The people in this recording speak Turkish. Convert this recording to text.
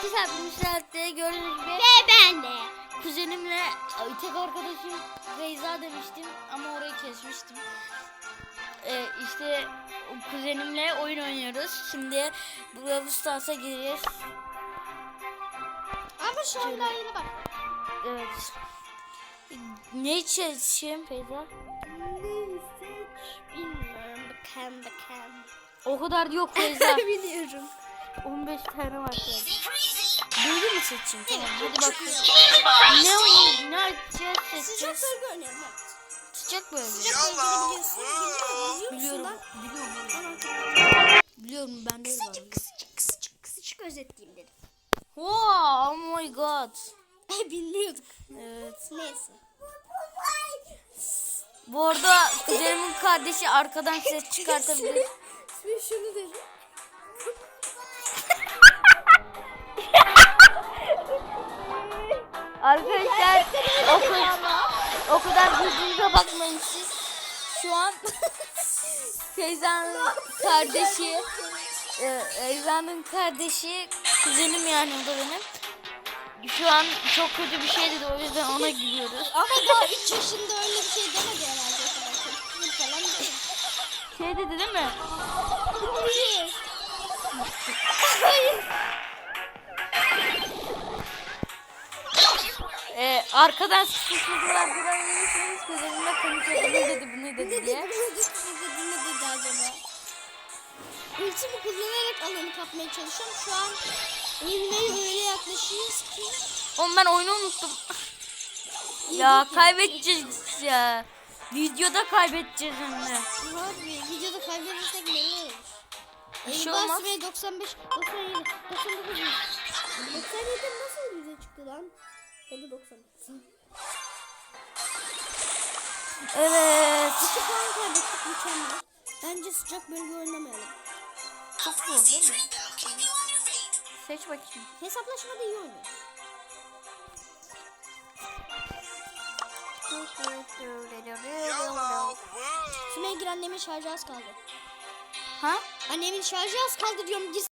Arkadaşlar bu saatte gördüğünüz gibi Ve ben de. kuzenimle tek arkadaşım Feyza demiştim ama orayı kesmiştim. Ee, işte kuzenimle oyun oynuyoruz. Şimdi Brawl Stars'a gireceğiz. Ama şu an daha yeni bak. Evet. Ne içeceğim Feyza? Bilmiyorum. Bakalım bakalım. O kadar yok Feyza. Biliyorum. 15 tane var sadece. Böyle mi seçeyim? Tamam hadi bakalım. Ne oynayayım? Ne açacağız Sıcak seçeceğiz. bölge oynayalım. Sıcak böyle. Sıcak bölgede biliyorsun. Biliyor Biliyorum. Biliyorum. Biliyorum. Bende de var. Kısacık kısacık kısacık kısacık özetleyeyim dedim. Wow, oh my god. Bilmiyorduk. Evet. Neyse. Bu arada kuzenimin kardeşi arkadan ses çıkartabilir. Ben şunu dedim. O kadar, o kadar bakmayın siz. Şu an Feyza'nın kardeşi e, kardeşi kuzenim yani o da benim. Şu an çok kötü bir şey dedi o yüzden ona gülüyoruz. Ama daha 3 yaşında öyle bir şey demedi herhalde. Şey dedi değil mi? Hayır. Arkadan sıkıştırdılar buraya iyisiniz kuzenimle konuşuyor. Ne dedi bu ne dedi diye. Ne dedi? Ne dedi acaba? Ultimi kullanarak alanı kapmaya çalışıyorum. Şu an evine öyle yaklaşıyoruz ki. Oğlum ben oyunu unuttum. ya kaybedeceğiz ya. Videoda kaybedeceğiz de. Abi videoda kaybedersek ne olur? Bir şey olmaz. ve 95, 97, 99 yüz. 97 nasıl bize çıktı lan? Ya da 90. Evet. 2 puan kaybettik mükemmel. Bence sıcak bölge oynamayalım. Çok zor değil mi? Seç bakayım. Hesaplaşmada iyi oynuyor. Şuraya gir annemin şarjı az kaldı. Ha? Annemin şarjı az kaldı diyorum. Gir